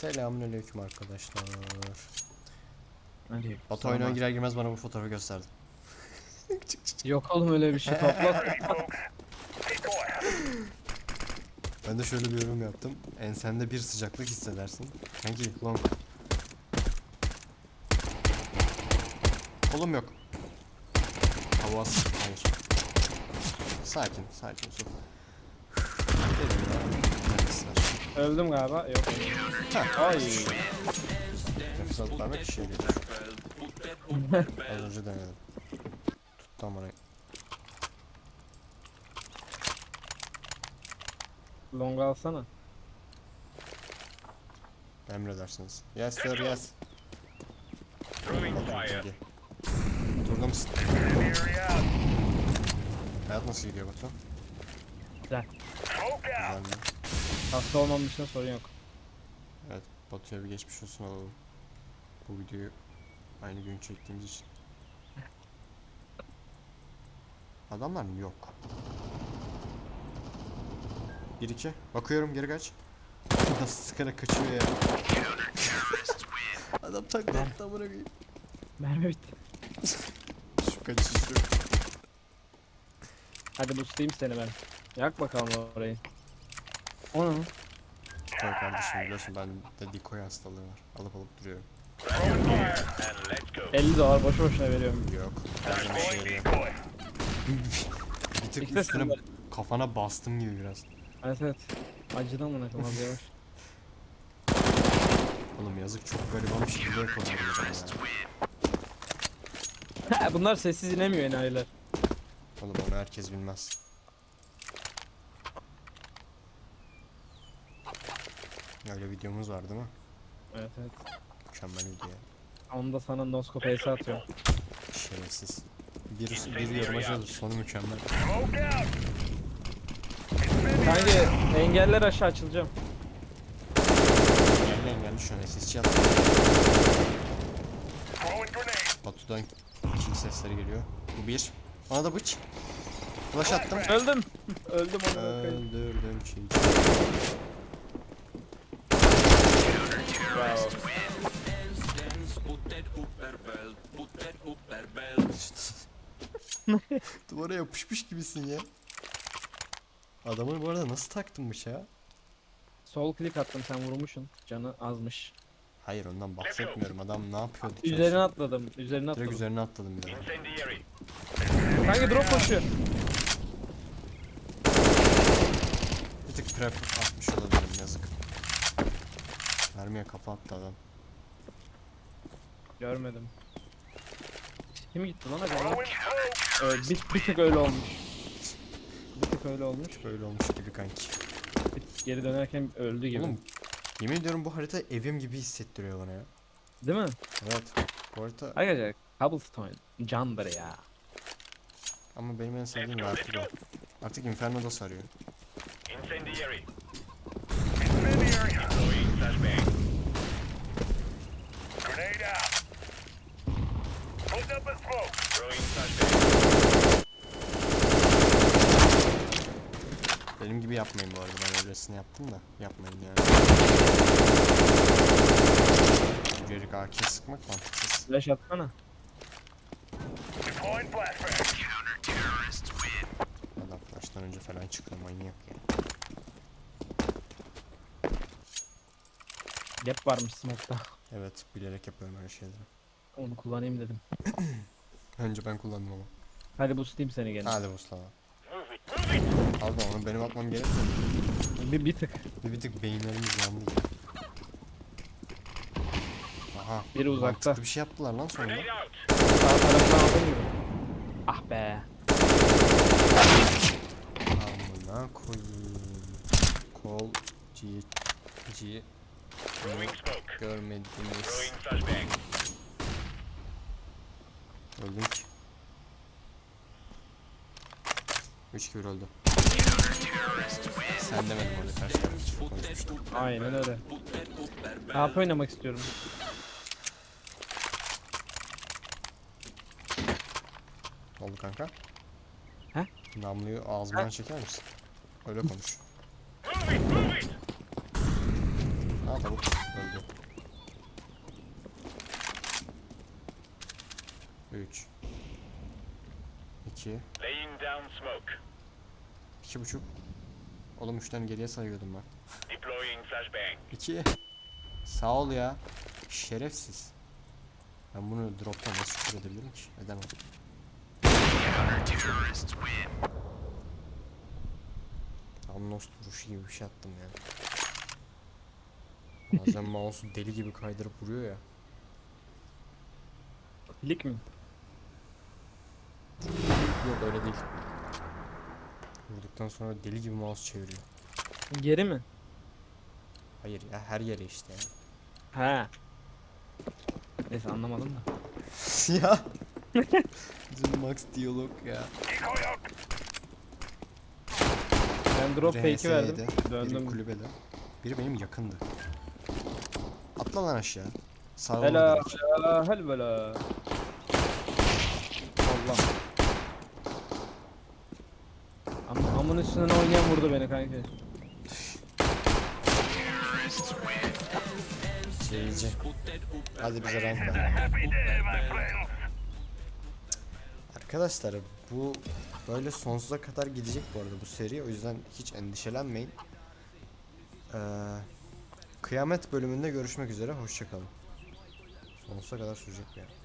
Selamünaleyküm arkadaşlar. Hadi. Batu Sana oyuna girer girmez bana bu fotoğrafı gösterdi. Yok oğlum öyle bir şey topla. Ben de şöyle bir yorum yaptım. Ensende bir sıcaklık hissedersin. Kanki long. Kolum yok. Havas. Hayır. Sakin, sakin su. Dedim ya. Öldüm galiba. Yok. Ay. Vermek işe yarıyor. Az önce denedim. Tuttu amına. Long alsana. Emredersiniz. Yes sir yes. Turda mısın? Hayat nasıl gidiyor Batu? Güzel. Güzel mi? Hasta olmam dışında sorun yok. Evet, Batu'ya bir geçmiş olsun alalım. Bu videoyu aynı gün çektiğimiz için. Adamlar yok. 1-2. Bakıyorum geri kaç. Nasıl sıkarak kaçıyor ya. Adam takla attı amına koyayım. Mermi bitti. Şu kaçışı. Hadi boostlayayım seni ben. Yak bakalım orayı. O ne? Koy kardeşim biliyorsun ben de decoy hastalığı var. Alıp alıp duruyorum. Throwing fire. And let's go. 50 dolar boşu boşuna veriyorum. Yok. Her zaman işe Deploying yarıyor. decoy. Bir tık İşte üstüne sen de- kafana bastım gibi biraz. Evet evet. Acıdı amına koyayım az yavaş. Oğlum yazık çok gariban bir şekilde yakaladım adamı ya. Ha, Bunlar sessiz inemiyor enayiler. Oğlum onu herkes bilmez. Öyle videomuz var değil mi? Evet evet. Mükemmel video ya. Onu da sana noskop ace atıyor. Şerefsiz. Bir, bir yoruma oldu, sonu mükemmel. Kanki engeller aşağı açılacağım. Gel gel geldi şu an. Throwing grenade. Batu'dan kill sesleri geliyor. Bu bir. Ona da bıç. Flash attım. Öldüm. Öldüm koyayım. Öldürdüm şey. Duvara yapışmış gibisin ya. Adamı bu arada nasıl taktınmış ya? Sol klik attım sen vurmuşsun. Canı azmış. Hayır ondan bahsetmiyorum. Adam ne yapıyordu? Üzerine atladım. Üzerine Direkt atladım. üzerine atladım bir. Kanki drop koşuyor. Bir tık prep atmış olabilirim yazık. Mermiye kafa attı adam. Görmedim. Kim gitti lan acaba? Evet, bir, bir tık öyle olmuş. Bir tık öyle olmuş. Böyle olmuş gibi kanki. Bir tık geri dönerken öldü gibi. Oğlum yemin ediyorum bu harita evim gibi hissettiriyor bana ya. Değil mi? Evet. Bu harita Arkadaşlar Cobblestone candır ya. ama benim en sevdiğim artık o. Artık Inferno'da sarıyor. Incendiary. Incendiary. Yapmayın bu arada ben öylesini yaptım da yapmayın yani. Yürek AK sıkmak mantıksız. Flash atsana. Adam flash'tan önce falan çıkıyor manyak ya. Gap varmış smoke'ta. Evet bilerek yapıyorum öyle şeyleri. Onu kullanayım dedim. Önce ben kullandım ama. Hadi boostlayayım seni gene. Hadi Mustafa. Abi onu benim atmam gerekmiyor. mu? Bir, bir tık. Bir, bir tık beyinlerimiz yandı. gibi. Aha. Biri uzakta. mantıklı bir şey yaptılar lan out. Sağ tarafına aldım gibi. Ah be. Amına koyayım. Kol G G flashbang. Öldüm ki. 3 2 öldü. Sen demedin orada karşı taraf konuşmuştuk. Aynen öyle. AP oynamak istiyorum. Ne oldu kanka? He? Namluyu ağzından çeker misin? Öyle konuş. Tamam tavuk öldü. 3 2 Laying down smoke. iki buçuk Oğlum 3'ten geriye sayıyordum ben. Deploying flashbang. 2 Sağ ol ya. Şerefsiz. Ben bunu drop'tan nasıl küfür edebilirim ki? Edemem. Amnos vuruşu gibi bir şey attım ya. Bazen mouse'u deli gibi kaydırıp vuruyor ya. Lik mi? Yok öyle değil. Vurduktan sonra deli gibi mouse çeviriyor. Geri mi? Hayır ya her yere işte yani. He. Neyse anlamadım da. ya. Bizim Max diyalog ya. Ben drop Biri fake'i verdim. HS'ydi, Biri Döndüm. kulübede. Biri benim yakındı. Atla lan aşağı. Sağ ol. Hela hela hel bela. Allah. Amın üstünden oynayan vurdu beni kanka. Şeyci. Hadi bize rank. Arkadaşlar bu böyle sonsuza kadar gidecek bu arada bu seri o yüzden hiç endişelenmeyin. Ee, kıyamet bölümünde görüşmek üzere hoşçakalın. Sonsuza kadar sürecek yani.